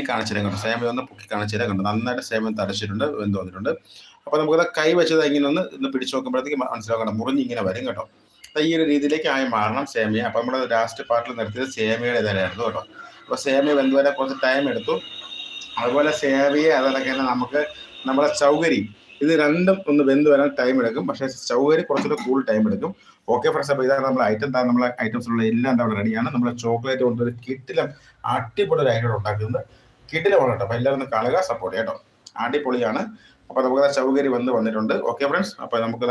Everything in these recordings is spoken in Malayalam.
ഇനി കാണിച്ചു തരാം കേട്ടോ. സേമ ഒന്ന് പൊക്കി കാണിച്ചു തരാം കണ്ടോ നന്നായിട്ട് സേമ തടച്ചിട്ടുണ്ട് വെന്ത് വന്നിട്ടുണ്ട്. അപ്പോൾ നമുക്കത് കൈ വെച്ചത് ഇങ്ങനെ ഒന്ന് ഇന്ന് പിടിച്ചു നോക്കുമ്പോഴത്തേക്ക് മനസ്സിലാക്കണം. മുറിഞ്ഞ് ഇങ്ങനെ വരും കേട്ടോ. അപ്പോൾ ഈ ഒരു രീതിയിലേക്ക് ആയി മാറണം സേമിയ. അപ്പോൾ നമ്മുടെ ലാസ്റ്റ് പാർട്ടിൽ നിർത്തിയത് സേമിയയുടെ ഇതായിരുന്നു കേട്ടോ. അപ്പോൾ സേമിയ വെന്ത് വരാൻ കുറച്ച് ടൈം എടുത്തു. അതുപോലെ സേവിയ അതൊക്കെ തന്നെ നമുക്ക് നമ്മുടെ ചൗകരി ഇത് രണ്ടും ഒന്ന് വെന്ത് വരാൻ ടൈം എടുക്കും. പക്ഷേ ചൗകരി കുറച്ചുകൂടെ കൂടുതൽ ടൈം എടുക്കും. ഓക്കെ ഫ്രണ്ട്സ് അപ്പോൾ ഇതാണ് നമ്മുടെ ഐറ്റം നമ്മുടെ ഐറ്റംസിലുള്ള എല്ലാം എന്താ റെഡിയാണ് നമ്മുടെ ചോക്ലേറ്റ് കൊണ്ടൊരു കിറ്റിലും അടിപൊളി ഒരു ഐറ്റം ഉണ്ടാക്കുന്നത് കിട്ടിലാണ് കേട്ടോ. അപ്പോൾ എല്ലാവരും കാണുക സപ്പോർട്ട് കേട്ടോ. അടിപൊളിയാണ്. അപ്പോൾ നമുക്ക് ചൗകരി വന്ന് വന്നിട്ടുണ്ട്. ഓക്കെ ഫ്രണ്ട്സ് അപ്പോൾ നമുക്ക്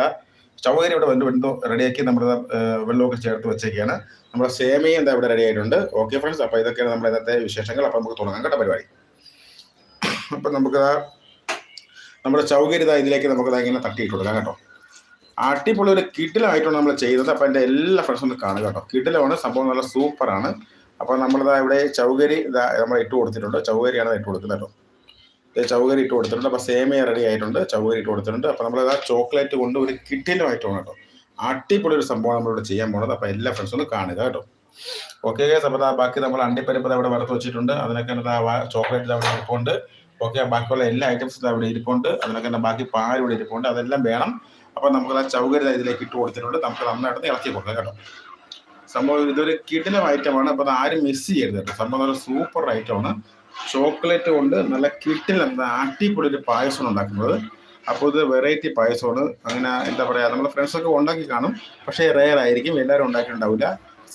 ചൗകരി ഇവിടെ വന്ന് വെന്തോ റെഡിയാക്കി നമ്മുടെ വെള്ളമൊക്കെ ചേർത്ത് വെച്ചേക്കാണ്. നമ്മുടെ സേമിയ എന്താ ഇവിടെ റെഡി ആയിട്ടുണ്ട്. ഓക്കെ ഫ്രണ്ട്സ് അപ്പോൾ ഇതൊക്കെയാണ് നമ്മുടെ ഇന്നത്തെ വിശേഷങ്ങൾ. അപ്പോൾ നമുക്ക് തുടങ്ങാം കേട്ടോ പരിപാടി. അപ്പം നമുക്ക് നമ്മുടെ ചൗകര്യത ഇതിലേക്ക് നമുക്ക് ഇങ്ങനെ തട്ടിയിട്ട് കൊടുക്കാം കേട്ടോ. അടിപൊളി ഒരു കിട്ടിലായിട്ടാണ് നമ്മൾ ചെയ്തത്. അപ്പോൾ എന്റെ എല്ലാ ഫ്രണ്ട്സും കാണുക കേട്ടോ. കിട്ടിലാണ് സംഭവം നല്ല സൂപ്പറാണ് അപ്പോൾ നമ്മളിതാ ഇവിടെ ചൗകരി ഇതാ നമ്മൾ ഇട്ട് കൊടുത്തിട്ടുണ്ട്. ചൗകരിയാണ് ഇട്ട് കൊടുക്കുന്നത് കേട്ടോ. ചൗകരി ഇട്ട് കൊടുത്തിട്ടുണ്ട്. അപ്പോൾ സേമിയ റെഡി ആയിട്ടുണ്ട്. ചൗകരി ഇട്ട് കൊടുത്തിട്ടുണ്ട്. അപ്പോൾ നമ്മളിതാ ചോക്ലേറ്റ് കൊണ്ട് ഒരു കിടിലമായിട്ടാണ് കേട്ടോ. അടിപൊളി ഒരു സംഭവം നമ്മളിവിടെ ചെയ്യാൻ പോകുന്നത് അപ്പോൾ എല്ലാ ഫ്രണ്ട്സും കാണുക കേട്ടോ. ഓക്കെ അപ്പോൾ ബാക്കി നമ്മൾ അണ്ടിപ്പരിപ്പ് അവിടെ വറുത്ത് വെച്ചിട്ടുണ്ട്. അതിനൊക്കെ ചോക്ലേറ്റ് അവിടെ ഇരിപ്പുണ്ട്. ഓക്കെ ബാക്കിയുള്ള എല്ലാ ഐറ്റംസും അവിടെ ഇരിപ്പുണ്ട്. അതിനൊക്കെ ബാക്കി പാൽ ഇവിടെ ഇരിപ്പുണ്ട്. അതെല്ലാം വേണം. അപ്പോൾ നമുക്ക് ആ ചൗകര്യ ഇതിലേക്ക് ഇട്ട് കൊടുത്തിട്ടുണ്ട്. നമുക്ക് നന്നായിട്ട് ഇളക്കി കൊടുക്കാം കേട്ടോ. സംഭവം ഇതൊരു കിടിലം ഐറ്റമാണ്. അപ്പോൾ അത് ആരും മിസ് ചെയ്യരുത് സംഭവം നല്ല സൂപ്പർ ഐറ്റമാണ്. ചോക്ലേറ്റ് കൊണ്ട് നല്ല കിട്ടിൽ എന്താ ഒരു പായസമാണ് ഉണ്ടാക്കുന്നത്. അപ്പോൾ ഇത് വെറൈറ്റി പായസമാണ്. അങ്ങനെ എന്താ പറയുക നമ്മുടെ ഫ്രണ്ട്സൊക്കെ ഉണ്ടാക്കി കാണും. പക്ഷേ റെയർ ആയിരിക്കും. എല്ലാവരും ഉണ്ടാക്കിയിട്ടുണ്ടാവില്ല.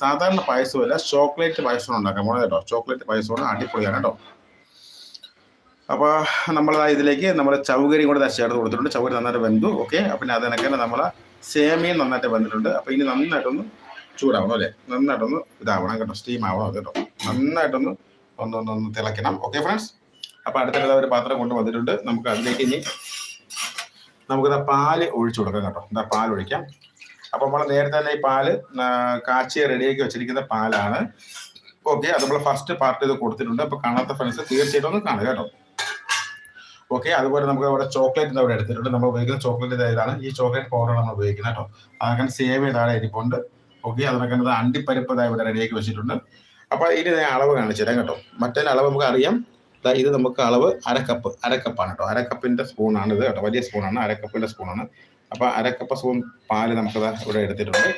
സാധാരണ പായസമല്ല ചോക്ലേറ്റ് പായസമാണ് ഉണ്ടാക്കാൻ പോണത് കേട്ടോ. ചോക്ലേറ്റ് പായസമാണ് അടിപൊളിയാണ് കേട്ടോ. അപ്പോൾ നമ്മൾ ഇതിലേക്ക് നമ്മൾ ചൗകരി കൂടെ ചേർത്ത് കൊടുത്തിട്ടുണ്ട്. ചൗകരി നന്നായിട്ട് വെന്തു. ഓക്കെ? പിന്നെ അതിനൊക്കെ നമ്മൾ സേമിയും നന്നായിട്ട് വെന്തിട്ടുണ്ട്. അപ്പോൾ ഇനി നന്നായിട്ടൊന്ന് ചൂടാവണം അല്ലേ നന്നായിട്ടൊന്ന് ഇതാവണം കേട്ടോ. സ്റ്റീം ആവണം കേട്ടോ. നന്നായിട്ടൊന്ന് ഒന്ന് ഒന്ന് ഒന്ന് തിളയ്ക്കണം. ഓക്കെ ഫ്രണ്ട്സ് അപ്പോൾ അടുത്തുള്ള ഒരു പാത്രം കൊണ്ട് വന്നിട്ടുണ്ട്. നമുക്ക് അതിലേക്ക് ഇനി നമുക്കിതാ പാൽ ഒഴിച്ചു കൊടുക്കാം കേട്ടോ. എന്താ പാൽ ഒഴിക്കാം. അപ്പോൾ നമ്മൾ നേരത്തെ തന്നെ ഈ പാൽ കാച്ചി റെഡിയാക്കി വെച്ചിരിക്കുന്ന പാലാണ്. ഓക്കെ അത് നമ്മൾ ഫസ്റ്റ് പാർട്ട് ഇത് കൊടുത്തിട്ടുണ്ട്. അപ്പോൾ കാണാത്ത ഫ്രണ്ട്സ് തീർച്ചയായിട്ടും ഒന്ന് കാണുക കേട്ടോ. ഓക്കെ അതുപോലെ നമുക്ക് അവിടെ ചോക്ലേറ്റ് അവിടെ എടുത്തിട്ടുണ്ട്. നമ്മൾ ഉപയോഗിക്കുന്ന ചോക്ലേറ്റ് ഇതാണ്. ഈ ചോക്ലേറ്റ് പൗഡർ നമ്മൾ ഉപയോഗിക്കുന്നത് കേട്ടോ. അങ്ങനെ സേവ് ചെയ്താണ് ഇരിപ്പുണ്ട്. ഓക്കെ അതിനൊക്കെ അണ്ടിപ്പരിപ്പതായി ഇവിടെ റെഡിയാക്കി വെച്ചിട്ടുണ്ട്. അപ്പോൾ ഇനി ഞാൻ അളവ് കാണിച്ചു തരാം കേട്ടോ. മറ്റേ അളവ് നമുക്ക് അറിയാം ഇത് നമുക്ക് അളവ് അരക്കപ്പ് അരക്കപ്പാണ് കേട്ടോ. അരക്കപ്പിന്റെ സ്പൂണാണ് ഇത് കേട്ടോ. വലിയ സ്പൂണാണ് അരക്കപ്പിന്റെ സ്പൂണാണ് അപ്പോൾ അരക്കപ്പ് സ്പൂൺ പാൽ നമുക്കത് ഇവിടെ എടുത്തിട്ടുണ്ട്.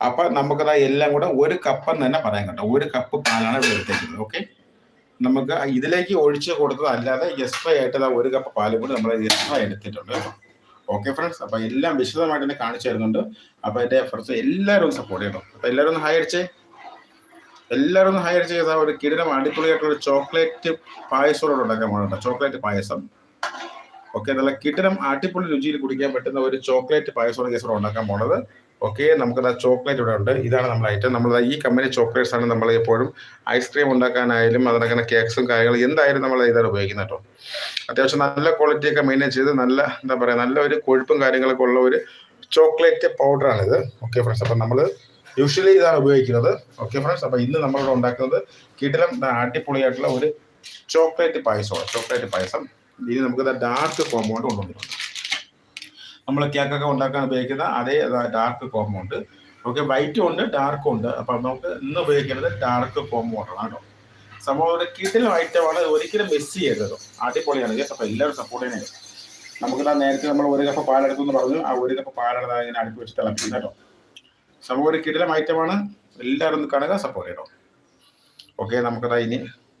അപ്പൊ നമുക്കത് എല്ലാം കൂടെ ഒരു കപ്പ് എന്ന് തന്നെ പറയാം കേട്ടോ. ഒരു കപ്പ് പാലാണ് ഇവിടെ എടുത്തേക്കുന്നത്. ഓക്കെ നമുക്ക് ഇതിലേക്ക് ഒഴിച്ച് കൊടുത്തത് അല്ലാതെ എക്സ്ട്രാ ആയിട്ട് ഒരു കപ്പ് പാലും കൂടി നമ്മൾ എക്സ്ട്രാ എടുത്തിട്ടുണ്ട് കേട്ടോ. ഓക്കെ ഫ്രണ്ട്സ് അപ്പൊ എല്ലാം വിശദമായിട്ട് തന്നെ കാണിച്ചു തരുന്നുണ്ട്. അപ്പൊ എന്റെ ഫ്രണ്ട്സ് എല്ലാവരും സപ്പോർട്ട് ചെയ്യണം. അപ്പൊ എല്ലാവരും ഒന്ന് ഹൈ അടിച്ചേ. എല്ലാവരും ഒന്ന് ഹൈ അടിച്ച്. ചെയ്താൽ ഒരു കിടിലം അടിപൊളിയായിട്ടുള്ള ചോക്ലേറ്റ് പായസത്തോടെ ഉണ്ടാക്കാൻ പോകണം ചോക്ലേറ്റ് പായസം. ഓക്കെ നല്ല കിടിലം അടിപൊളി രുചിയിൽ കുടിക്കാൻ പറ്റുന്ന ഒരു ചോക്ലേറ്റ് പായസമാണ് കേസോടെ ഉണ്ടാക്കാൻ പോണത്. ഓക്കെ നമുക്കത് ചോക്ലേറ്റ് ഇവിടെ ഉണ്ട്. ഇതാണ് നമ്മൾ ഐറ്റം നമ്മൾ ഈ കമ്പനി ചോക്ലേറ്റ്സ് ആണ് നമ്മൾ എപ്പോഴും ഐസ്ക്രീം ഉണ്ടാക്കാനായാലും അതിനൊക്കെ കേക്സും കാര്യങ്ങളും എന്തായാലും നമ്മൾ ഇതാണ് ഉപയോഗിക്കുന്നത് കേട്ടോ. അത്യാവശ്യം നല്ല ക്വാളിറ്റി ഒക്കെ മെയിന്റെയിൻ ചെയ്ത് നല്ല എന്താ പറയുക നല്ല ഒരു കൊഴുപ്പും കാര്യങ്ങളൊക്കെ ഉള്ള ഒരു ചോക്ലേറ്റ് പൗഡറാണിത് ഓക്കെ ഫ്രണ്ട്സ് അപ്പം നമ്മൾ യൂഷ്വലി ഇതാണ് ഉപയോഗിക്കുന്നത്. ഓക്കെ ഫ്രണ്ട്സ് അപ്പം ഇന്ന് നമ്മളിവിടെ ഉണ്ടാക്കുന്നത് കിടിലം അടിപൊളിയായിട്ടുള്ള ഒരു ചോക്ലേറ്റ് പായസമാണ്. ചോക്ലേറ്റ് പായസം. ഇനി നമുക്ക് ഡാർക്ക് കോമ്പൗണ്ട് കൊണ്ടുവന്നിട്ടുണ്ട്. നമ്മൾ കേക്കൊക്കെ ഉണ്ടാക്കാൻ ഉപയോഗിക്കുന്ന അതേ ഡാർക്ക് കോമ്പൗണ്ട് ഓക്കെ വൈറ്റും ഉണ്ട് ഡാർക്കും ഉണ്ട്. അപ്പം നമുക്ക് ഇന്ന് ഉപയോഗിക്കുന്നത് ഡാർക്ക് കോമ്പൗണ്ടാണ് കേട്ടോ. സംഭവം ഒരു വൈറ്റ് ഐറ്റമാണ് ഒരിക്കലും മിസ് ചെയ്യരുത്. അടിപൊളിയാണ്. കേട്ടോ അപ്പം എല്ലാവരും സപ്പോർട്ട് ചെയ്യണേ. നമുക്ക് നേരത്തെ നമ്മൾ ഒരു കപ്പ് പാലെടുത്തു എന്ന് പറഞ്ഞു. ആ ഒരു കപ്പ് പാലെടുത്ത് ഇങ്ങനെ അടുപ്പ് വെച്ച് തിളപ്പിക്കും കേട്ടോ. സംഭവം ഒരു കിടിലം ഐറ്റമാണ് എല്ലാവരും ഒന്ന് കാണുക സപ്പോർട്ട് ചെയ്യണം. ഓക്കെ നമുക്കതാ ഇനി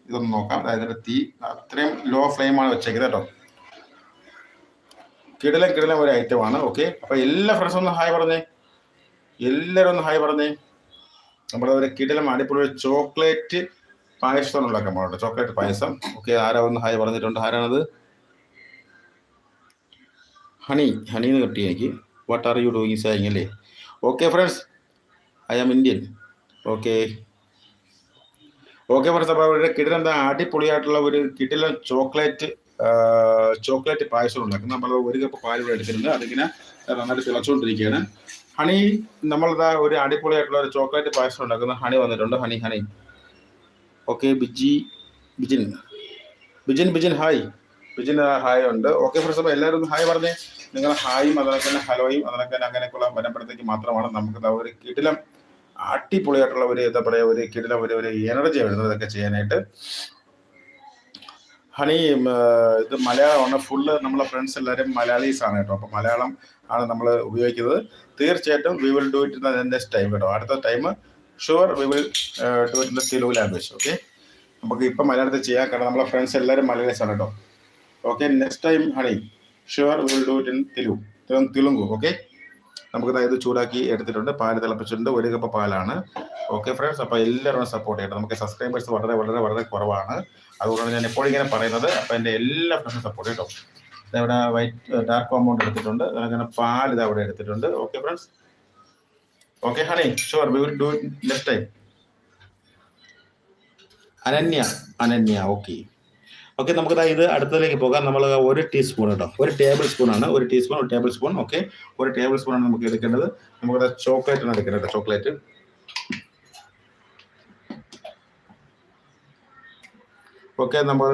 ഇതൊന്ന് നോക്കാം. അതായത് തീ അത്രയും ലോ ഫ്ലെയിമാണ് വെച്ചേക്കുന്നത് കേട്ടോ. കിടലം കിടലൻ ഒരു ഐറ്റമാണ് ഓക്കെ അപ്പൊ എല്ലാ ഫ്രണ്ട്സും ഒന്ന് ഹായ് പറഞ്ഞേ. എല്ലാവരും ഒന്ന് ഹായ് പറഞ്ഞേ. നമ്മുടെ ഒരു കിടലം അടിപൊളി ഒരു ചോക്ലേറ്റ് പായസം ഉണ്ടാക്കാൻ ചോക്ലേറ്റ് പായസം. ഓക്കെ ആരാ ഒന്ന് ഹായ് പറഞ്ഞിട്ടുണ്ട്? ആരാണത്? ഹണി. ഹണി എന്ന് കിട്ടി എനിക്ക്. What are you doing saying അല്ലേ? Okay friends I am Indian okay okay friends അപ്പോൾ അവരുടെ കിടിലം എന്താ? അടിപൊളിയായിട്ടുള്ള ഒരു കിടിലം ചോക്ലേറ്റ് ചോക്ലേറ്റ് പായസം ഉണ്ടാക്കുന്നത്. നമ്മൾ ഒരു കപ്പ് പാൽ ഇവിടെ അതിങ്ങനെ നന്നായിട്ട് തിളച്ചുകൊണ്ടിരിക്കുകയാണ്. ഹണി നമ്മളിതാ ഒരു അടിപൊളിയായിട്ടുള്ള ഒരു ചോക്ലേറ്റ് പായസം ഉണ്ടാക്കുന്ന ഹണി വന്നിട്ടുണ്ട്. Honey honey. Okay Biji Bijin. Bijin Bijin hi. Bijin hi ഉണ്ട്. ഓക്കെ ഫ്രണ്ട്സ് അപ്പോൾ എല്ലാവരും ഹായ് പറഞ്ഞേ. നിങ്ങൾ ഹായും അതിനൊക്കെ തന്നെ ഹലോയും അതിനൊക്കെ തന്നെ അങ്ങനെയൊക്കെയുള്ള വരുമ്പോഴത്തേക്ക് മാത്രമാണ് നമുക്ക് ഒരു കിടിലം അടിപൊളിയായിട്ടുള്ള ഒരു എന്താ പറയുക ഒരു കിടിലം ഒരു ഒരു എനർജി വരുന്നത് ഇതൊക്കെ ചെയ്യാനായിട്ട്. ഹണി ഇത് മലയാളമാണ് ഫുള്ള് നമ്മളെ ഫ്രണ്ട്സ് എല്ലാവരും മലയാളീസ് ആണ് കേട്ടോ. അപ്പോൾ മലയാളം ആണ് നമ്മൾ ഉപയോഗിക്കുന്നത്. തീർച്ചയായിട്ടും we will do it in next time കേട്ടോ. അടുത്ത time sure we will do it in Telugu language okay നമുക്ക് ഇപ്പം മലയാളത്തിൽ ചെയ്യാൻ കാരണം നമ്മളെ ഫ്രണ്ട്സ് എല്ലാവരും മലയാളീസ് ആണ് കേട്ടോ. Okay next time honey sure will do it in Telugu Telugu okay നമുക്ക് ഇത് ചൂടാക്കി എടുത്തിട്ടുണ്ട്. പാൽ തിളപ്പിച്ചിട്ടുണ്ട്. ഒരു കപ്പ് പാലാണ്. ഓക്കെ ഫ്രണ്ട്സ് അപ്പോൾ എല്ലാവരും സപ്പോർട്ട് ചെയ്യണം. നമുക്ക് സബ്സ്ക്രൈബേഴ്സ് വളരെ വളരെ വളരെ കുറവാണ്. അതുകൊണ്ടാണ് ഞാൻ എപ്പോഴും ഇങ്ങനെ പറയുന്നത്. അപ്പോൾ എന്റെ എല്ലാ ഫ്രണ്ട്സും സപ്പോർട്ട് ചെയ്യട്ടോ. ഇതവിടെ വൈറ്റ് ഡാർക്ക് കോമ്പൗണ്ട് എടുത്തിട്ടുണ്ട്. അങ്ങനെ പാൽ ഇത് അവിടെ എടുത്തിട്ടുണ്ട്. Okay friends okay honey sure we will do next time Ananya Ananya okay okay നമുക്ക് ഇത് അടുത്തതിലേക്ക് പോകാം. നമ്മൾ ഒരു ടീസ്പൂൺ കേട്ടോ ഒരു ടേബിൾ സ്പൂൺ ആണ്. ഒരു ടീസ്പൂൺ ഒരു ടേബിൾ സ്പൂൺ ഓക്കെ ഒരു ടേബിൾ സ്പൂൺ ആണ് നമുക്ക് എടുക്കേണ്ടത്. നമുക്ക് ചോക്ലേറ്റ് ആണ് എടുക്കേണ്ടത് ചോക്ലേറ്റ് ഓക്കെ നമ്മൾ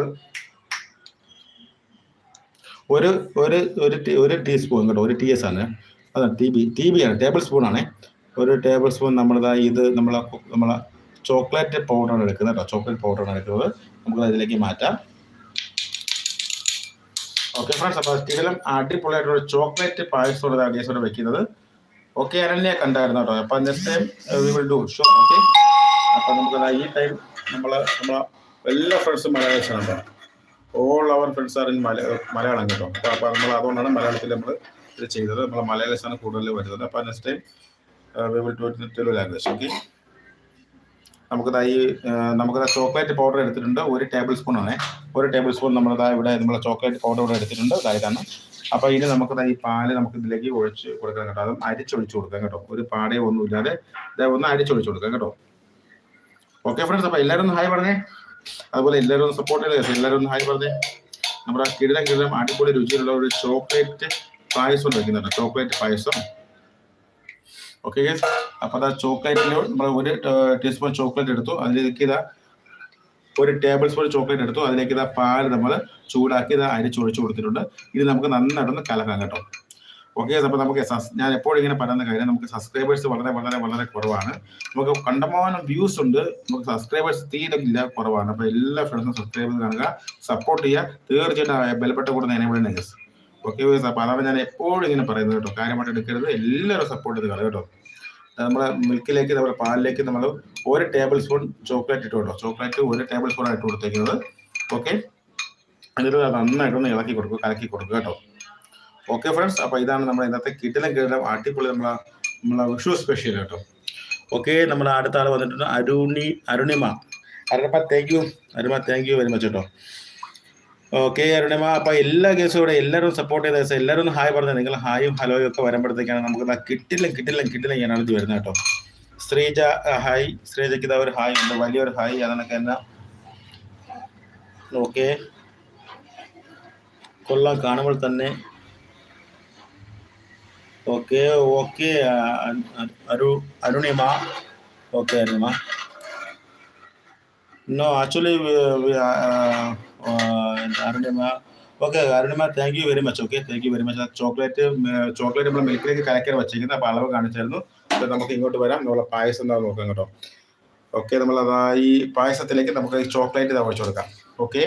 ഒരു ഒരു ഒരു ഒരു ടീസ്പൂൺ കേട്ടോ ഒരു ടി എസ് ആണ്. അതാണ് ടി ബി ടി ബി ആണ് ടേബിൾ സ്പൂൺ ആണ്. ഒരു ടേബിൾ സ്പൂൺ നമ്മളിതാ ഇത് നമ്മൾ നമ്മൾ ചോക്ലേറ്റ് പൗഡറാണ് എടുക്കുന്നത് കേട്ടോ ചോക്ലേറ്റ് പൗഡറാണ് എടുക്കുന്നത്. നമുക്ക് അതിലേക്ക് മാറ്റാം. ഓക്കെ ഫ്രണ്ട്സ് അപ്പോൾ ഇതിലും അടിപൊളിയായിട്ടുള്ള ചോക്ലേറ്റ് പായസത്തോടെ അടിയസോടെ വെക്കുന്നത്. ഓക്കെ അരണ്യ കണ്ടായിരുന്നു കേട്ടോ അപ്പോൾ next time will do show okay അപ്പോൾ നമുക്ക് ഈ ടൈം നമ്മൾ നമ്മളെ എല്ലാ ഫ്രണ്ട്സും മലയാളീസാണ് കേട്ടോ all our friends are in Malayalam കേട്ടോ. അപ്പോൾ നമ്മൾ അതുകൊണ്ടാണ് മലയാളത്തിൽ നമ്മൾ ഇത് ചെയ്തത്. നമ്മൾ മലയാളീസാണ് കൂടുതൽ വരുന്നത്. അപ്പോൾ next time we to Telugu language okay നമുക്കിതാ ഈ നമുക്കിതാ ചോക്ലേറ്റ് പൗഡർ എടുത്തിട്ടുണ്ട്. ഒരു ടേബിൾ സ്പൂൺ ആണ്. ഒരു ടേബിൾ സ്പൂൺ നമ്മളിതാ ഇവിടെ നമ്മൾ ചോക്ലേറ്റ് പൗഡർ ഇവിടെ എടുത്തിട്ടുണ്ട്. ഇതാണ്. അപ്പോൾ ഇനി നമുക്കിതാ ഈ പാൽ നമുക്ക് ഇതിലേക്ക് ഒഴിച്ച് കൊടുക്കാം കേട്ടോ. അതും അരിച്ചൊഴിച്ച് കൊടുക്കാം കേട്ടോ. ഒരു പാടേ ഒന്നുമില്ലാതെ ഒന്ന് അരിച്ചൊഴിച്ച് കൊടുക്കാം കേട്ടോ. ഓക്കെ ഫ്രണ്ട്സ് അപ്പോൾ എല്ലാവരും ഹായ് പറഞ്ഞേ. അതുപോലെ എല്ലാവരും ഒന്ന് സപ്പോർട്ട് ചെയ്ത്? എല്ലാവരും ഒന്ന് ഹായ് പറഞ്ഞേ. നമ്മുടെ കിടിലം കിടിലം അടിപൊളി രുചിയിലുള്ള ഒരു ചോക്ലേറ്റ് പായസം വെക്കുന്നുണ്ട് ചോക്ലേറ്റ് പായസം. ഓക്കെ അപ്പോൾ അതാ ചോക്ലേറ്റിൽ നമ്മൾ ഒരു ടീസ്പൂൺ ചോക്ലേറ്റ് എടുത്തു. അതിലേക്ക് ഇതാ ഒരു ടേബിൾ സ്പൂൺ ചോക്ലേറ്റ് എടുത്തു. അതിലേക്ക് ഇതാ പാൽ നമ്മൾ ചൂടാക്കി ഇതാ അരിച്ചൊഴിച്ചു കൊടുത്തിട്ടുണ്ട്. ഇത് നമുക്ക് നന്നായിട്ടൊന്ന് കലക്കാം കേട്ടോ. ഓക്കെ അപ്പോൾ നമുക്ക് ഞാൻ എപ്പോഴും ഇങ്ങനെ പറയുന്ന കാര്യം നമുക്ക് സബ്സ്ക്രൈബേഴ്സ് വളരെ വളരെ വളരെ കുറവാണ്. നമുക്ക് കണ്ടമാനം വ്യൂസ് ഉണ്ട്. നമുക്ക് സബ്സ്ക്രൈബേഴ്സ് തീരെ ഇല്ല കുറവാണ്. അപ്പോൾ എല്ലാ ഫ്രണ്ട്സും സബ്സ്ക്രൈബ് കാണുക. സപ്പോർട്ട് ചെയ്യുക. തീർച്ചയായിട്ടും ബലപ്പെട്ട കൂടുന്ന എനേബിൾ നെഗസ് ഓക്കെ അപ്പോൾ അതാണ് ഞാൻ എപ്പോഴും ഇങ്ങനെ പറയുന്നത് കേട്ടോ. കാര്യമായിട്ട് എടുക്കരുത്. എല്ലാവരും സപ്പോർട്ട് ചെയ്ത് കളയും കേട്ടോ. നമ്മുടെ മിൽക്കിലേക്ക് നമ്മുടെ പാലിലേക്ക് നമ്മൾ ഒരു ടേബിൾ സ്പൂൺ ചോക്ലേറ്റ് ഇട്ട് കേട്ടോ ചോക്ലേറ്റ് ഒരു ടേബിൾ സ്പൂൺ ആയിട്ട് കൊടുത്തേക്കുന്നത്. ഓക്കെ എന്നിട്ട് നന്നായിട്ടൊന്ന് ഇളക്കി കൊടുക്കുക കലക്കി കൊടുക്കുക കേട്ടോ. ഓക്കെ ഫ്രണ്ട്സ് അപ്പോൾ ഇതാണ് നമ്മുടെ ഇന്നത്തെ കിട്ടിലും കിടലം അടിപൊളി നമ്മളെ നമ്മളെ വിഷു സ്പെഷ്യൽ കേട്ടോ ഓക്കെ നമ്മുടെ അടുത്ത ആൾ വന്നിട്ടുണ്ട് Aruni Arunima. Arunima thank you Aruma thank you very much കേട്ടോ ഓക്കെ അരുണിമ അപ്പൊ എല്ലാ കേസും ഇവിടെ എല്ലാവരും സപ്പോർട്ട് ചെയ്ത ദിവസം എല്ലാവരും ഹായ് പറഞ്ഞത് നിങ്ങൾ ഹായും ഹലോയും ഒക്കെ വരുമ്പോഴത്തേക്കാണ് നമുക്ക് കിട്ടില്ല കിട്ടില്ല കിട്ടില്ല ഞാൻ അടുത്ത് വരുന്നത് കേട്ടോ. ശ്രീജ ഹായ് ശ്രീജയ്ക്ക് ഇതാ ഒരു ഹായ് ഉണ്ട് വലിയൊരു ഹായ് അതൊക്കെ എന്നാ. ഓക്കെ കൊള്ളാം കാണുമ്പോൾ തന്നെ okay okay Aru Arunima. Okay Arunima. No actually Arunima. Okay Arunima thank you very much okay thank you very much chocolate chocolate നമ്മൾ മിൽക്കിലേക്ക് കലക്കാൻ വെച്ചിരിക്കുന്നത് അപ്പോൾ അളവ് കാണിച്ചായിരുന്നു. അപ്പോൾ നമുക്ക് ഇങ്ങോട്ട് വരാം. നമ്മളെ പായസം എന്താ നോക്കാം കേട്ടോ ഓക്കെ നമ്മൾ അതാ ഈ പായസത്തിലേക്ക് നമുക്ക് ചോക്ലേറ്റ് ഇതാ ഒഴിച്ചു കൊടുക്കാം. ഓക്കെ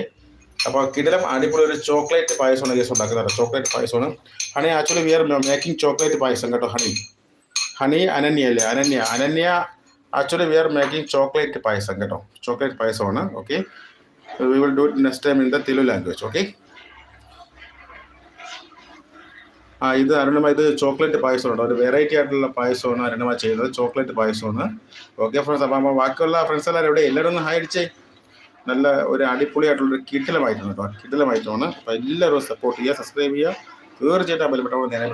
അപ്പോൾ കിടലം അടിപൊളി ഒരു ചോക്ലേറ്റ് പായസമാണ് ഗസ് ഉണ്ടാക്കുന്നത് chocolate payasam. Honey actually we are making chocolate payasam കേട്ടോ ഹണി ഹണി അനന്യ അല്ലേ? Ananya. Ananya actually we are making chocolate payasam കേട്ടോ. ചോക്ലേറ്റ് പായസമാണ് okay we will do it next time in the Telugu language okay ആ ഇത് അരുണമ ഇത് ചോക്ലേറ്റ് പായസമാണ് ഒരു വെറൈറ്റി ആയിട്ടുള്ള പായസമാണ് അരുണമ ചെയ്യുന്നത്. ചോക്ലേറ്റ് പായസമാണ്. ഓക്കെ ഫ്രണ്ട്സ് അപ്പം ബാക്കിയുള്ള ഫ്രണ്ട്സ് എല്ലാവരും എവിടെ എല്ലാവരും ഒന്ന് ഹായ് അടിച്ചേ. നല്ല ഒരു അടിപൊളിയായിട്ടുള്ള ഒരു കിടിലമായിട്ടാണ് കേട്ടോ. കിടിലമായിട്ടാണ് അപ്പോൾ എല്ലാവരും സപ്പോർട്ട് ചെയ്യുക സബ്സ്ക്രൈബ് ചെയ്യുക. തീർച്ചയായിട്ടും ബലപ്പെട്ടവർ നേരെ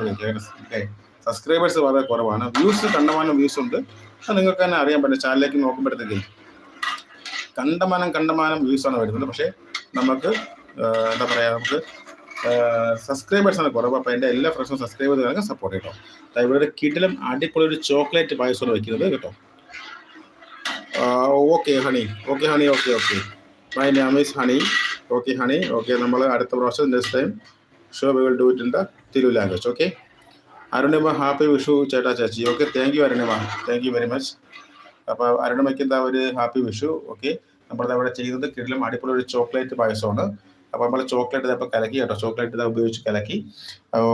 ഓക്കെ സബ്സ്ക്രൈബേഴ്സ് വളരെ കുറവാണ്. വ്യൂസ് കണ്ടമാനം വ്യൂസ് ഉണ്ട്. അത് നിങ്ങൾക്ക് തന്നെ അറിയാൻ പറ്റും. ചാനലിലേക്ക് നോക്കുമ്പോഴത്തേക്ക് കണ്ടമാനം കണ്ടമാനം വ്യൂസ് ആണ് വരുന്നത്. പക്ഷേ നമുക്ക് എന്താ പറയുക നമുക്ക് സബ്സ്ക്രൈബേഴ്സ് ആണ് കുറവ്. അപ്പോൾ എന്റെ എല്ലാ ഫ്രണ്ട്സും സബ്സ്ക്രൈബ് ചെയ്ത് സപ്പോർട്ട് ദാ ഇവിടെ കിടിലം അടിപൊളി ഒരു ചോക്ലേറ്റ് പായസമാണ് വെക്കുന്നത് കേട്ടോ. Okay honey okay honey okay okay my name is honey okay honey okay നമ്മൾ അടുത്ത പ്രാവശ്യം next time show will do it in the തിരു language okay Arunima happy Vishu ചേട്ടാ ചേച്ചി. Okay thank you Arunima. Thank you very much അപ്പോൾ അരുണിമയ്ക്ക് എന്താ ഒരു ഹാപ്പി വിഷു ഓക്കെ നമ്മളത് അവിടെ ചെയ്യുന്നത് കിടിലും അടിപൊളി ഒരു ചോക്ലേറ്റ് പായസമാണ്. അപ്പോൾ നമ്മൾ ചോക്ലേറ്റ് ഇതപ്പോൾ കലക്കി കേട്ടോ. ചോക്ലേറ്റ് ഇത് ഉപയോഗിച്ച് കലക്കി.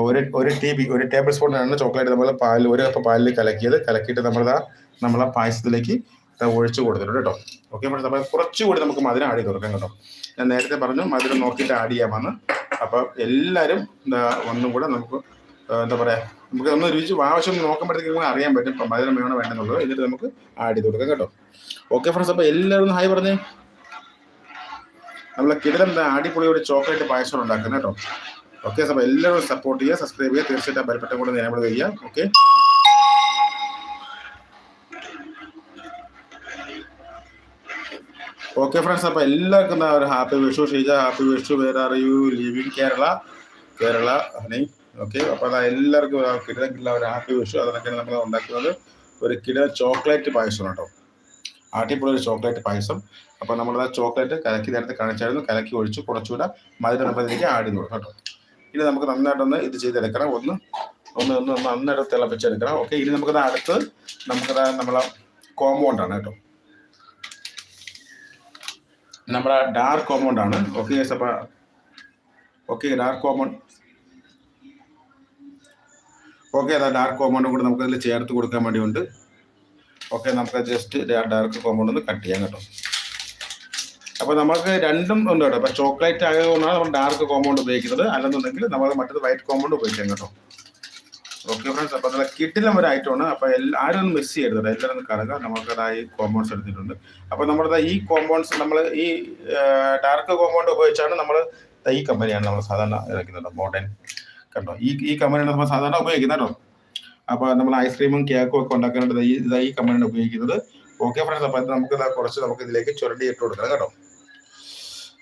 ഒരു ഒരു ടീ ഒരു ടേബിൾ സ്പൂണാണ് ചോക്ലേറ്റ് നമ്മൾ പാലിൽ ഒരു കപ്പ് പാലിൽ കലക്കിയത്. കലക്കിയിട്ട് നമ്മളിതാ നമ്മളാ പായസത്തിലേക്ക് ഒഴിച്ച് കൊടുത്തിട്ടുണ്ട് കേട്ടോ. ഓക്കെ അപ്പോൾ കുറച്ചുകൂടി നമുക്ക് മധുരം ചെയ്ത് കൊടുക്കാം കേട്ടോ. ഞാൻ നേരത്തെ പറഞ്ഞു മധുരം നോക്കിയിട്ട് ആഡ് ചെയ്യാമെന്ന്. അപ്പോൾ എല്ലാവരും എന്താ ഒന്നും കൂടെ നമുക്ക് എന്താ പറയുക നമുക്ക് ഒന്ന് രുചി ആവശ്യം നോക്കുമ്പോഴത്തേക്കും അറിയാൻ പറ്റും ഇപ്പം മധുരം വേണോ വേണ്ടെന്നുള്ളത്. എന്നിട്ട് നമുക്ക് ആഡ് ചെയ്ത് കൊടുക്കാം കേട്ടോ. ഓക്കെ ഫ്രണ്ട്സ് അപ്പോൾ എല്ലാവരും ഹായ് പറഞ്ഞേ. നമ്മളെ കിടലം അടിപൊളി ഒരു ചോക്ലേറ്റ് പായസം ഉണ്ടാക്കുന്നത് കേട്ടോ. ഓക്കെ അപ്പോൾ എല്ലാവരും സപ്പോർട്ട് ചെയ്യുക സബ്സ്ക്രൈബ് ചെയ്യുക. തീർച്ചയായിട്ടും ബലപ്പെട്ട കൂടെ നിലവിൽ ചെയ്യുക. ഓക്കെ ഓക്കെ ഫ്രണ്ട്സ് അപ്പോൾ എല്ലാവർക്കും എന്താ ഒരു ഹാപ്പി വിഷു. ഷീജ ഹാപ്പി വിഷു. വേറെ അറിയൂ living Kerala. Kerala honey okay അപ്പോൾ അതാ എല്ലാവർക്കും കിടക്കില്ല ഒരു ഹാപ്പി വിഷു. അതൊക്കെ നമ്മൾ ഉണ്ടാക്കുന്നത്. ഒരു കിട ചോക്ലേറ്റ് പായസം കേട്ടോ. അടിപൊളി ഒരു ചോക്ലേറ്റ് പായസം. അപ്പോൾ നമ്മളത് ചോക്ലേറ്റ് കലക്കി നേരത്തെ കാണിച്ചായിരുന്നു. കലക്കി ഒഴിച്ച് കുറച്ചുകൂടെ മധുരം നമ്മളിലേക്ക് ആഡ് ചെയ്ത് കേട്ടോ. ഇനി നമുക്ക് നന്നായിട്ടൊന്ന് ഇത് ചെയ്തെടുക്കണം. ഒന്ന് ഒന്ന് ഒന്ന് നന്നായിട്ട് തിളപ്പിച്ചെടുക്കണം. ഓക്കെ ഇനി നമുക്കത് അടുത്ത് നമുക്കത് നമ്മളെ കോമ്പൗണ്ട് ആണ് കേട്ടോ. നമ്മുടെ ഡാർക്ക് കോമ്പൗണ്ട് ആണ്. ഓക്കെ ഗൈസ് അപ്പോൾ ഓക്കെ ഡാർക്ക് കോമ്പൗണ്ട് ഓക്കെ അതാ ഡാർക്ക് കോമ്പൗണ്ടും കൂടെ നമുക്ക് അതിൽ ചേർത്ത് കൊടുക്കാൻ വേണ്ടിയുണ്ട്. ഓക്കെ നമുക്ക് ജസ്റ്റ് ഡാർക്ക് കോമ്പൗണ്ട് ഒന്ന് കട്ട് ചെയ്യാം കേട്ടോ. അപ്പോൾ നമുക്ക് രണ്ടും ഉണ്ട് കേട്ടോ. അപ്പോൾ ചോക്ലേറ്റ് ആയതുകൊണ്ടാണ് നമ്മൾ ഡാർക്ക് കോമ്പൗണ്ട് ഉപയോഗിക്കുന്നത്. അല്ലെന്നുണ്ടെങ്കിൽ നമ്മൾ മറ്റേത് വൈറ്റ് കോമ്പൗണ്ട് ഉപയോഗിക്കാം കേട്ടോ. ഓക്കെ ഫ്രണ്ട്സ് അപ്പോൾ നല്ല കിട്ടിലും ഒരു ഐറ്റമാണ് അപ്പോൾ ആരും ഒന്ന് മിസ് ചെയ്യരുത്. എല്ലാവരും ഒന്ന് കാണുക ഈ കോമ്പൗണ്ട്സ് എടുത്തിട്ടുണ്ട്. അപ്പോൾ നമ്മുടെ ഈ കോമ്പൗണ്ട്സ് നമ്മൾ ഈ ഡാർക്ക് കോമ്പൗണ്ട് ഉപയോഗിച്ചാണ് നമ്മൾ ഈ കമ്പനിയാണ് നമ്മൾ സാധാരണ ഇറക്കുന്നത് മോഡേൺ കണ്ടോ? ഈ ഈ കമ്പനിയാണ് നമ്മൾ സാധാരണ ഉപയോഗിക്കുന്നത് കേട്ടോ. അപ്പോൾ നമ്മൾ ഐസ്ക്രീമും കേക്കും ഒക്കെ ഉണ്ടാക്കാനായിട്ട് ഈ ഇതാ ഈ കമ്പനിയാണ് ഉപയോഗിക്കുന്നത്. ഓക്കെ ഫ്രണ്ട്സ് അപ്പോൾ നമുക്ക് കുറച്ച് നമുക്ക് ഇതിലേക്ക് ചുരണ്ടി ഇട്ട് കൊടുക്കണം കേട്ടോ.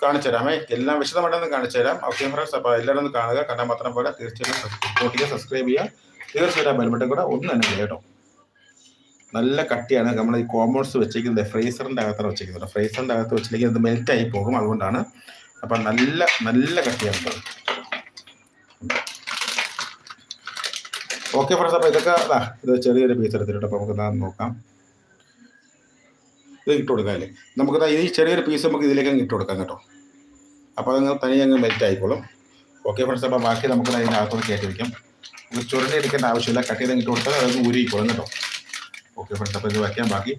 കാണിച്ചു തരാമേ എല്ലാം വിശദമായിട്ടൊന്ന് കാണിച്ചു തരാം. ഓക്കെ ഫ്രണ്ട്സ് അപ്പോൾ എല്ലാവരും ഒന്ന് കാണുക. കണ്ടാൽ മാത്രം പോലെ ചെയ്യുക സബ്സ്ക്രൈബ് ചെയ്യുക. തീർച്ചയായിട്ടും ബെൽബട്ടൻ കൂടെ ഒന്ന് തന്നെ കേട്ടോ. നല്ല കട്ടിയാണ്. നമ്മൾ ഈ കോമേഴ്സ് വെച്ചിരിക്കുന്നത് ഫ്രീസറിന്റെ അകത്താണ് വെച്ചിരിക്കുന്നത് ഫ്രീസറിന്റെ അകത്ത് വെച്ചില്ലെങ്കിൽ അത് മെൽറ്റ് ആയി പോകും. അതുകൊണ്ടാണ് അപ്പം നല്ല നല്ല കട്ടിയാണ് കേട്ടോ. ഓക്കെ ഫ്രണ്ട്സ് അപ്പോൾ ഇതൊക്കെ അതാ ഇത് ചെറിയൊരു പീസ് എടുത്തിട്ട് അപ്പോൾ നമുക്ക് നോക്കാം. ഇത് ഇട്ട് കൊടുക്കാം അല്ലേ? നമുക്ക് ഈ ചെറിയൊരു പീസ് നമുക്ക് ഇതിലേക്ക് അങ്ങ് ഇട്ട് കൊടുക്കാം കേട്ടോ. അപ്പോൾ അതങ്ങ് തനിയെ അങ്ങ് മെൽറ്റ് ആയിക്കോളും. ഓക്കെ ഫ്രണ്ട്സ് അപ്പോൾ ബാക്കി നമുക്ക് അതിന്റെ അകത്തോട് കയറ്റി വയ്ക്കാം ചുരുണ്ടി എടുക്കേണ്ട ആവശ്യമില്ല കട്ട് ചെയ്ത് ഇട്ട് കൊടുത്താൽ അതൊന്ന് ഊരിക്കോളും കേട്ടോ. ഓക്കെ ഫ്രണ്ട്സ് അപ്പോൾ ഇത് വയ്ക്കാൻ ബാക്കി.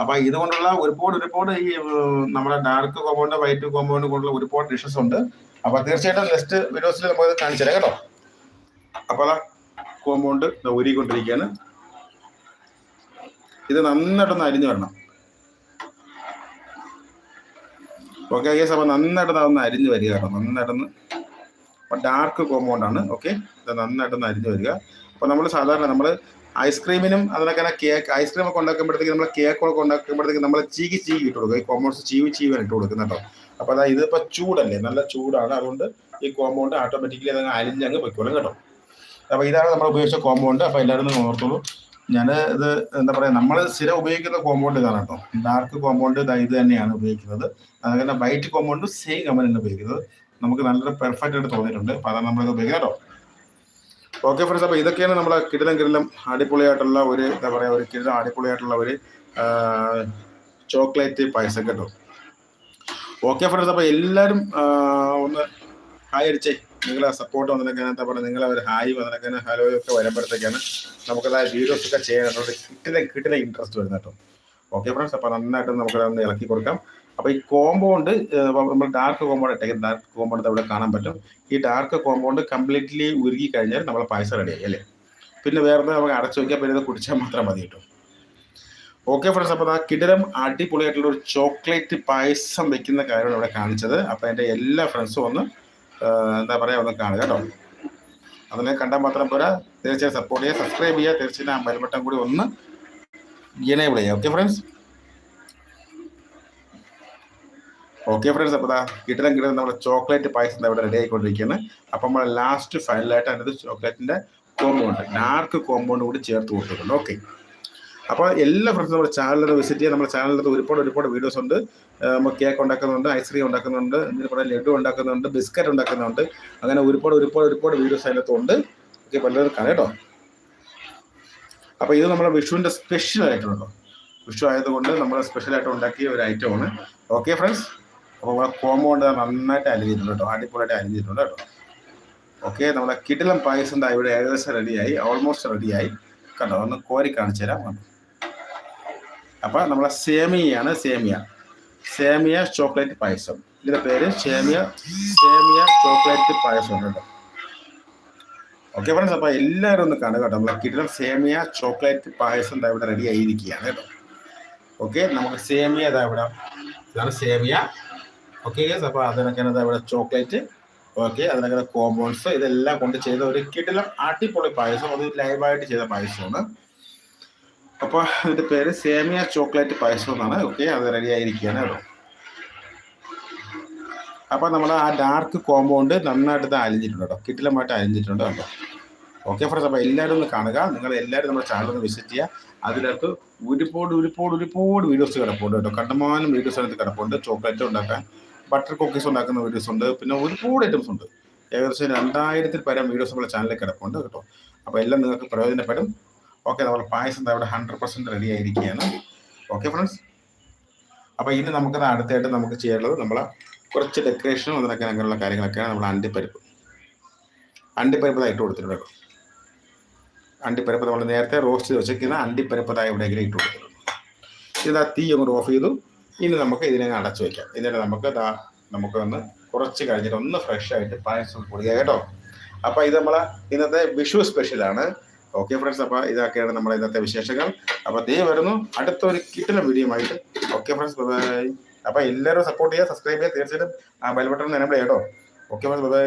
അപ്പോൾ ഇതുകൊണ്ടുള്ള ഒരുപാട് ഒരുപാട് ഈ നമ്മുടെ ഡാർക്ക് കോമ്പൗണ്ട് വൈറ്റ് കോമ്പൗണ്ട് കൊണ്ടുള്ള ഒരുപാട് ഡിഷസ് ഉണ്ട്. അപ്പോൾ തീർച്ചയായിട്ടും നെക്സ്റ്റ് വീഡിയോസിൽ നമുക്ക് കാണിച്ചു തരാം കേട്ടോ. അപ്പോൾ അതാ കോമ്പൗണ്ട് ഊരിക്കൊണ്ടിരിക്കുകയാണ്. ഇത് നന്നായിട്ടൊന്ന് അരിഞ്ഞു വരണം. ഓക്കെ ഐ എസ് അപ്പോൾ നന്നായിട്ട് അതൊന്ന് അരിഞ്ഞു വരിക കേട്ടോ. നന്നായിട്ടൊന്ന് അപ്പോൾ ഡാർക്ക് കോമ്പൗണ്ട് ആണ് ഓക്കെ ഇത് നന്നായിട്ടൊന്ന് അരിഞ്ഞു വരിക. അപ്പോൾ നമ്മൾ സാധാരണ നമ്മൾ ഐസ്ക്രീമിനും അതിനൊക്കെ കേക്ക് ഐസ്ക്രീം ഒക്കെ ഉണ്ടാക്കുമ്പോഴത്തേക്ക് നമ്മൾ കേക്ക് ഒക്കെ ഉണ്ടാക്കുമ്പോഴത്തേക്ക് നമ്മൾ ചീകി ചീകി ഇട്ട് കൊടുക്കും ഈ കോമ്പൗണ്ട്സ് ചീവി ചീവൻ ഇട്ട് കൊടുക്കുന്ന കേട്ടോ. അപ്പോൾ അതാ ഇതിപ്പോൾ ചൂടല്ലേ? നല്ല ചൂടാണ്. അതുകൊണ്ട് ഈ കോമ്പൗണ്ട് ഓട്ടോമാറ്റിക്കലി അതങ്ങ് അരിഞ്ഞങ്ങ് പൊയ്ക്കോളും കേട്ടോ. അപ്പോൾ ഇതാണ് നമ്മൾ ഉപയോഗിച്ച കോമ്പൗണ്ട് അപ്പോൾ എല്ലാവരും ഒന്ന് ഓർത്തോളൂ. ഞാൻ ഇത് എന്താ പറയുക നമ്മൾ സ്ഥിരം ഉപയോഗിക്കുന്ന കോമ്പൗണ്ട് ഇതാണ് കേട്ടോ. ഡാർക്ക് കോമ്പൗണ്ട് ഇത് തന്നെയാണ് ഉപയോഗിക്കുന്നത്. അതുപോലെ വൈറ്റ് കോമ്പൗണ്ട് സെയിം കമ്പനിയാണ് ഉപയോഗിക്കുന്നത്. നമുക്ക് നല്ലൊരു പെർഫെക്റ്റ് ആയിട്ട് തോന്നിയിട്ടുണ്ട്. അപ്പോൾ അതാണ് നമ്മളിത് ഉപയോഗിക്കുന്നത് കേട്ടോ. ഓക്കെ ഫ്രണ്ട്സ് അപ്പോൾ ഇതൊക്കെയാണ് നമ്മളെ കിടിലം കിടിലം അടിപൊളിയായിട്ടുള്ള ഒരു എന്താ പറയുക ഒരു കിടിലം അടിപൊളിയായിട്ടുള്ള ഒരു ചോക്ലേറ്റ് പായസം കേട്ടോ. ഓക്കെ ഫ്രണ്ട്സ് അപ്പോൾ എല്ലാവരും ഒന്ന് ഹായ് അടിച്ചേ. നിങ്ങളെ സപ്പോർട്ട് വന്നതൊക്കെ എന്താ പറയുക നിങ്ങളെ ഒരു ഹായ് വന്നതൊക്കെ ഹലോ ഒക്കെ വരുമ്പോഴത്തേക്കാണ് നമുക്കതായ വീഡിയോസ് ഒക്കെ ചെയ്യാനായിട്ട് കിട്ടുന്ന കിട്ടുന്ന ഇൻട്രസ്റ്റ് വരുന്നത് കേട്ടോ. ഓക്കെ ഫ്രണ്ട്സ് അപ്പോൾ നന്നായിട്ട് നമുക്ക് ഒന്ന് ഇളക്കി കൊടുക്കാം. അപ്പോൾ ഈ കോമ്പൗണ്ട് നമ്മൾ ഡാർക്ക് കോമ്പൗണ്ട് ഇട്ടേ ഡാർക്ക് കോമ്പൗണ്ട് അവിടെ കാണാൻ പറ്റും. ഈ ഡാർക്ക് കോമ്പൗണ്ട് കംപ്ലീറ്റ്ലി ഉരുകി കഴിഞ്ഞാൽ നമ്മളെ പായസം റെഡിയായി അല്ലേ? പിന്നെ വേറെ നമുക്ക് അടച്ചു വയ്ക്കാൻ പിന്നെ കുടിച്ചാൽ മാത്രം മതി കേട്ടോ. ഓക്കെ ഫ്രണ്ട്സ് അപ്പോൾ ആ കിടിലം അടിപൊളിയായിട്ടുള്ള ഒരു ചോക്ലേറ്റ് പായസം വെക്കുന്ന കാര്യമാണ് ഇവിടെ കാണിച്ചത്. അപ്പോൾ എന്റെ എല്ലാ ഫ്രണ്ട്സും ഒന്ന് എന്താ പറയുക ഒന്ന് കാണുക കേട്ടോ. അതിനെ കണ്ടാൽ മാത്രം പോരാ. തീർച്ചയായും സപ്പോർട്ട് ചെയ്യുക സബ്സ്ക്രൈബ് ചെയ്യുക. തീർച്ചയായും ആ ബെൽബട്ടൺ കൂടി ഒന്ന് എനേബിൾ ചെയ്യുക. ഓക്കെ ഫ്രണ്ട്സ് ഓക്കെ ഫ്രണ്ട്സ് അപ്പോൾ കിട്ടണം കിട്ടുന്ന നമ്മുടെ ചോക്ലേറ്റ് പായസം ഇവിടെ റെഡി ആയിക്കൊണ്ടിരിക്കുകയാണ്. അപ്പം നമ്മൾ ലാസ്റ്റ് ഫൈനലായിട്ട് അതിനകത്ത് ചോക്ലേറ്റിന്റെ കോമ്പൗണ്ട് ഡാർക്ക് കോമ്പൗണ്ട് കൂടി ചേർത്ത് കൊടുത്തിട്ടുണ്ട്. ഓക്കെ അപ്പോൾ എല്ലാ ഫ്രണ്ട്സും നമ്മുടെ ചാനലിൽ വിസിറ്റ് ചെയ്യുക നമ്മുടെ ചാനലിൽ ഒരുപാട് ഒരുപാട് വീഡിയോസ് ഉണ്ട്. നമ്മൾ കേക്ക് ഉണ്ടാക്കുന്നുണ്ട് ഐസ്ക്രീം ഉണ്ടാക്കുന്നുണ്ട് ഇതിന് കൂടെ ലഡു ഉണ്ടാക്കുന്നുണ്ട് ബിസ്ക്കറ്റ് ഉണ്ടാക്കുന്നുണ്ട്. അങ്ങനെ ഒരുപാട് ഒരുപാട് ഒരുപാട് വീഡിയോസ് അതിനകത്തുണ്ട് ഓക്കെ പലരും കാണാം കേട്ടോ. അപ്പോൾ ഇത് നമ്മുടെ വിഷുവിന്റെ സ്പെഷ്യൽ ആയിട്ടുണ്ടോ വിഷു ആയതുകൊണ്ട് നമ്മൾ സ്പെഷ്യലായിട്ട് ഉണ്ടാക്കിയ ഒരു ഐറ്റമാണ് ഓക്കെ ഫ്രണ്ട്സ് അപ്പോൾ കോമ്പൗണ്ട് നന്നായിട്ട് അലിഞ്ഞിട്ടുണ്ട് കേട്ടോ. അടിപൊളിയായിട്ട് അലിഞ്ഞിട്ടുണ്ട് കേട്ടോ. ഓക്കെ നമ്മളെ കിടിലം പായസം ദാ ഇവിടെ ഏകദേശം റെഡിയായി ഓൾമോസ്റ്റ് റെഡിയായി കണ്ടോ ഒന്ന് കോരി കാണിച്ചു തരാം. അപ്പോൾ നമ്മളെ സേമിയയാണ് സേമിയ. സേമിയ ചോക്ലേറ്റ് പായസം. ഇതിന്റെ പേര് സേമിയ സേമിയ ചോക്ലേറ്റ് പായസം കേട്ടോ. ഓക്കെ ഫ്രണ്ട്സ് അപ്പോൾ എല്ലാവരും ഒന്ന് കാണുക കേട്ടോ. നമ്മളെ കിടിലം സേമിയ ചോക്ലേറ്റ് പായസം ഇവിടെ റെഡി ആയിരിക്കുകയാണ് കേട്ടോ. ഓക്കെ നമുക്ക് സേമിയ ഇതാ ഇവിടെ. ഇതാണ് സേമിയ ഓക്കെ അപ്പോൾ അതിനൊക്കെയാണ് ഇവിടെ ചോക്ലേറ്റ് ഓക്കെ അതിനൊക്കെ കോമ്പൗണ്ട്സ് ഇതെല്ലാം കൊണ്ട് ചെയ്ത ഒരു കിടിലം അടിപൊളി പായസം. അത് ലൈവായിട്ട് ചെയ്ത പായസമാണ്. അപ്പോൾ ഇതിന്റെ പേര് സേമിയ ചോക്ലേറ്റ് പായസം എന്നാണ്. ഓക്കെ അത് റെഡി ആയിരിക്കുകയാണ്. കേട്ടോ അപ്പോൾ നമ്മൾ ആ ഡാർക്ക് കോമ്പൗണ്ട് നന്നായിട്ട് ഇത് അലിഞ്ഞിട്ടുണ്ട് കേട്ടോ. കിട്ടിലമായിട്ട് അലിഞ്ഞിട്ടുണ്ട് കേട്ടോ. ഓക്കെ ഫ്രണ്ട്സ് അപ്പോൾ എല്ലാവരും ഒന്ന് കാണുക. നിങ്ങൾ എല്ലാവരും നമ്മുടെ ചാനൽ ഒന്ന് വിസിറ്റ് ചെയ്യുക. അതിനകത്ത് ഒരുപാട് ഒരുപാട് ഒരുപാട് വീഡിയോസ് കിടപ്പുണ്ട് കേട്ടോ. കണ്ടമാനം വീഡിയോസ് അതിനകത്ത് കിടപ്പുണ്ട്. ചോക്ലേറ്റ് ഉണ്ടാക്കാൻ. ബട്ടർ കുക്കീസ് ഉണ്ടാക്കുന്ന വീഡിയോസ് ഉണ്ട്. പിന്നെ ഒരുപാട് ഐറ്റംസ് ഉണ്ട്. ഏകദേശം രണ്ടായിരത്തിൽ പരം വീഡിയോസ് നമ്മുടെ ചാനലിൽ കിടപ്പുണ്ട് കേട്ടോ. അപ്പോൾ എല്ലാം നിങ്ങൾക്ക് പ്രയോജനപ്പെടും. ഓക്കെ നമ്മുടെ പായസം അവിടെ ഹൺഡ്രഡ് പെർസെന്റ് റെഡി ആയിരിക്കുകയാണ്. ഓക്കെ ഫ്രണ്ട്സ് അപ്പോൾ ഇനി നമുക്ക് അടുത്തായിട്ട് നമുക്ക് ചെയ്യാനുള്ളത് നമ്മൾ കുറച്ച് ഡെക്കറേഷനും അതിനൊക്കെ അങ്ങനെയുള്ള കാര്യങ്ങളൊക്കെയാണ് നമ്മൾ അണ്ടിപ്പരിപ്പ്. അണ്ടിപ്പരിപ്പ് ഇട്ട് കൊടുത്തിട്ടുണ്ട് കേട്ടോ. അണ്ടിപ്പരിപ്പ് നമ്മൾ നേരത്തെ റോസ്റ്റ് ചെയ്ത് വെച്ചിരിക്കുന്ന അണ്ടിപ്പരിപ്പ് എവിടെയെങ്കിലും ഇട്ട് കൊടുത്തിട്ടുണ്ട്. ഇതാ തീ അങ്ങോട്ട് ഓഫ് ചെയ്തു. ഇനി നമുക്ക് ഇതിനെ അടച്ചു വെക്കാം എന്നിട്ട് നമുക്ക് നമുക്ക് ഒന്ന് കുറച്ച് കഴിഞ്ഞിട്ട് ഒന്ന് ഫ്രഷ് ആയിട്ട് പായസം കുടിക്കുക കേട്ടോ. അപ്പോൾ ഇത് നമ്മളെ ഇന്നത്തെ വിഷു സ്പെഷ്യലാണ് ഓക്കെ ഫ്രണ്ട്സ് അപ്പോൾ ഇതൊക്കെയാണ് നമ്മുടെ ഇന്നത്തെ വിശേഷങ്ങൾ. അപ്പോൾ ദേ വരുന്നു അടുത്തൊരു കിട്ടുന്ന വീഡിയോ ആയിട്ട്. ഓക്കെ ഫ്രണ്ട്സ് ബൈ അപ്പോൾ എല്ലാവരും സപ്പോർട്ട് ചെയ്യുക സബ്സ്ക്രൈബ് ചെയ്യുക. തീർച്ചയായിട്ടും ആ ബെൽ ബട്ടൺ നിലമ്പേ കേട്ടോ. Okay friends bye